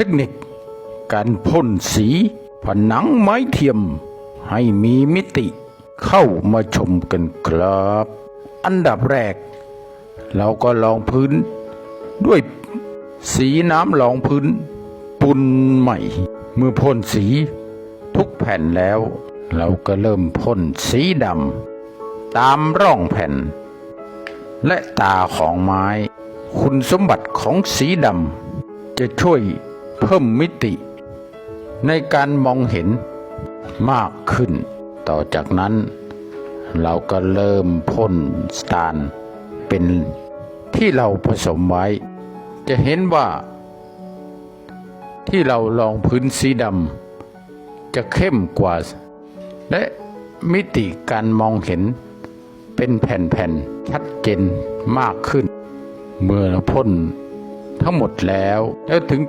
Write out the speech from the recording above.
ทคนิค การพ่นสีผนังไม้เทียม ให้มีมิติเข้ามาชมกันครับ อันดับแรก เราก็ลองพื้น ด้วยสีน้ำรองพื้น ปุนใหม่ เมื่อพ่นสี ทุกแผ่นแล้ว เราก็เริ่มพ่นสีดำตามร่องแผ่น และตาของไม้ คุณสมบัติของสีดำจะช่วย เพิ่มมิติ ในการมองเห็นมากขึ้น ต่อจากนั้น เราก็เริ่มพ่นสตาร์เป็นที่เราผสมไว้ จะเห็นว่า ที่เราลองพื้นสีดำจะเข้มกว่า และมิติการมองเห็นเป็นแผ่นๆชัดเจนมากขึ้น เมื่อพ่นทั้งหมดแล้วแล้วถึงจะ